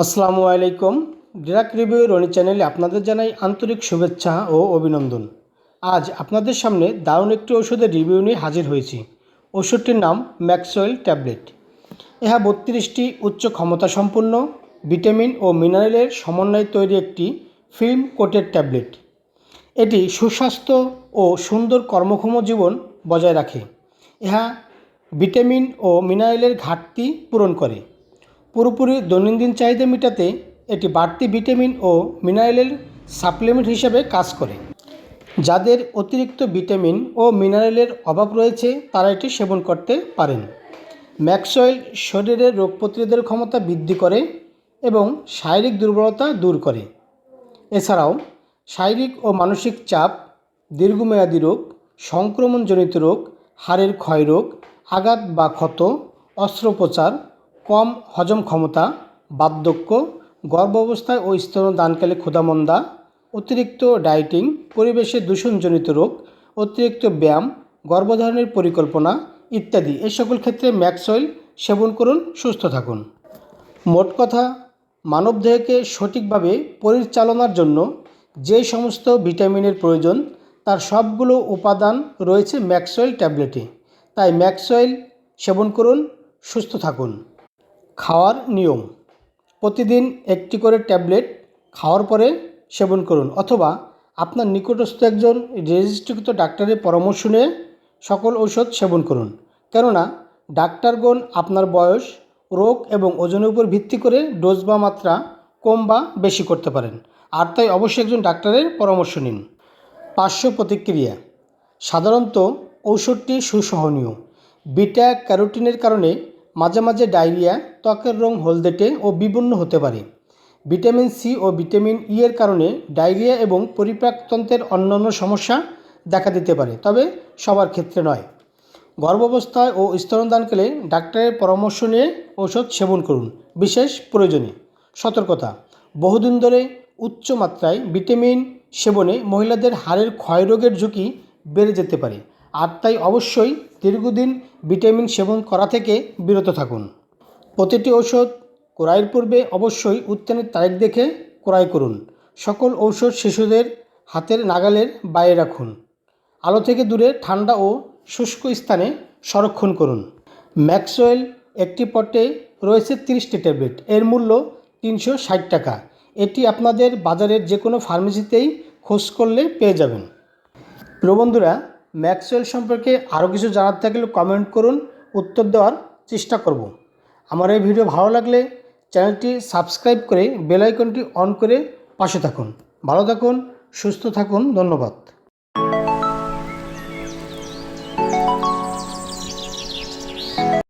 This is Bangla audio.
আসসালামু আলাইকুম। ডিরাক রিভিউ রনি চ্যানেলে আপনাদের জানাই আন্তরিক শুভেচ্ছা ও অভিনন্দন। আজ আপনাদের সামনে দারুণ একটি ওষুধের রিভিউ নিয়ে হাজির হয়েছি। ওষুধটির নাম ম্যাক্সওয়েল ট্যাবলেট। ইহা বত্রিশটি উচ্চ ক্ষমতা সম্পন্ন ভিটামিন ও মিনারেলের সমন্বয়ে তৈরি একটি ফিল্ম কোটেড ট্যাবলেট। এটি সুস্বাস্থ্য ও সুন্দর কর্মক্ষম জীবন বজায় রাখে। ইহা ভিটামিন ও মিনারেলের ঘাটতি পূরণ করে। পুরোপুরি দৈনন্দিন চাহিদা মেটাতে এটি বাড়তি ভিটামিন ও মিনারেলের সাপ্লিমেন্ট হিসেবে কাজ করে। যাদের অতিরিক্ত ভিটামিন ও মিনারেলের অভাব রয়েছে, তারা এটি সেবন করতে পারেন। ম্যাক্সওয়েল শরীরের রোগ প্রতিরোধের ক্ষমতা বৃদ্ধি করে এবং শারীরিক দুর্বলতা দূর করে। এছাড়াও, শারীরিক ও মানসিক চাপ, দীর্ঘমেয়াদী রোগ, সংক্রমণজনিত রোগ, হাড়ের ক্ষয় রোগ, আঘাত বা ক্ষত, অস্ত্রোপচার কম হজম ক্ষমতা, বার্ধক্য গর্ভাবস্থায় ও স্তনদানকালে ক্ষুধামন্দা, অতিরিক্ত ডায়েটিং, পরিবেশে দূষণজনিত রোগ, অতিরিক্ত ব্যায়াম, গর্ভধারণের পরিকল্পনা ইত্যাদি। এই সকল ক্ষেত্রে ম্যাক্সওয়েল সেবন করুন, সুস্থ থাকুন। মোট কথা, মানবদেহকে সঠিকভাবে পরিচালনার জন্য যে সমস্ত ভিটামিনের প্রয়োজন, তার সবগুলো উপাদান রয়েছে ম্যাক্সওয়েল ট্যাবলেটে। তাই ম্যাক্সওয়েল সেবন করুন, সুস্থ থাকুন। খাওয়ার নিয়ম। প্রতিদিন একটি করে ট্যাবলেট খাওয়ার পরে সেবন করুন অথবা আপনার নিকটস্থ একজন রেজিস্ট্রিকৃত ডাক্তারের পরামর্শ নিয়ে সকল ঔষধ সেবন করুন। কেননা, ডাক্তারগণ আপনার বয়স, রোগ এবং ওজনের উপর ভিত্তি করে ডোজ বা মাত্রা কম বা বেশি করতে পারেন। আর তাই অবশ্যই একজন ডাক্তারের পরামর্শ নিন। পার্শ্ব প্রতিক্রিয়া। সাধারণত ঔষধটি সুসহনীয়। বিটা ক্যারোটিনের কারণে মাঝে মাঝে ডায়রিয়া, ত্বকের রং হলদেটে ও বিভিন্ন হতে পারে। ভিটামিন সি ও ভিটামিন ই এর কারণে ডায়রিয়া এবং পরিপাকতন্ত্রের অন্যান্য সমস্যা দেখা দিতে পারে, তবে সবার ক্ষেত্রে নয়। গর্ভাবস্থায় ও স্তনদানকালে ডাক্তারের পরামর্শ নিয়ে ঔষধ সেবন করুন, বিশেষ প্রয়োজনে। সতর্কতা, বহুদিন ধরে উচ্চ মাত্রায় ভিটামিন সেবনে মহিলাদের হাড়ের ক্ষয়রোগের ঝুঁকি বেড়ে যেতে পারে। আর তাই অবশ্যই দীর্ঘদিন ভিটামিন সেবন করা থেকে বিরত থাকুন। প্রতিটি ঔষধ ক্রয়ের পূর্বে অবশ্যই উত্তানের তারিখ দেখে ক্রয় করুন। সকল ঔষধ শিশুদের হাতের নাগালের বাইরে রাখুন। আলো থেকে দূরে ঠান্ডা ও শুষ্ক স্থানে সংরক্ষণ করুন। ম্যাক্সওয়েল একটি পটে রয়েছে তিরিশটি ট্যাবলেট। এর মূল্য তিনশো ষাট টাকা। এটি আপনাদের বাজারের যে কোনো ফার্মেসিতেই খোঁজ করলে পেয়ে যাবেন। প্রিয় বন্ধুরা ম্যাক্সওয়েল সম্পর্কে আরও কিছু জানার থাকলে কমেন্ট করুন, উত্তর দেওয়ার চেষ্টা করব। আমার এই ভিডিও ভালো লাগলে চ্যানেলটি সাবস্ক্রাইব করে বেলাইকনটি অন করে পাশে থাকুন। ভালো থাকুন, সুস্থ থাকুন, ধন্যবাদ।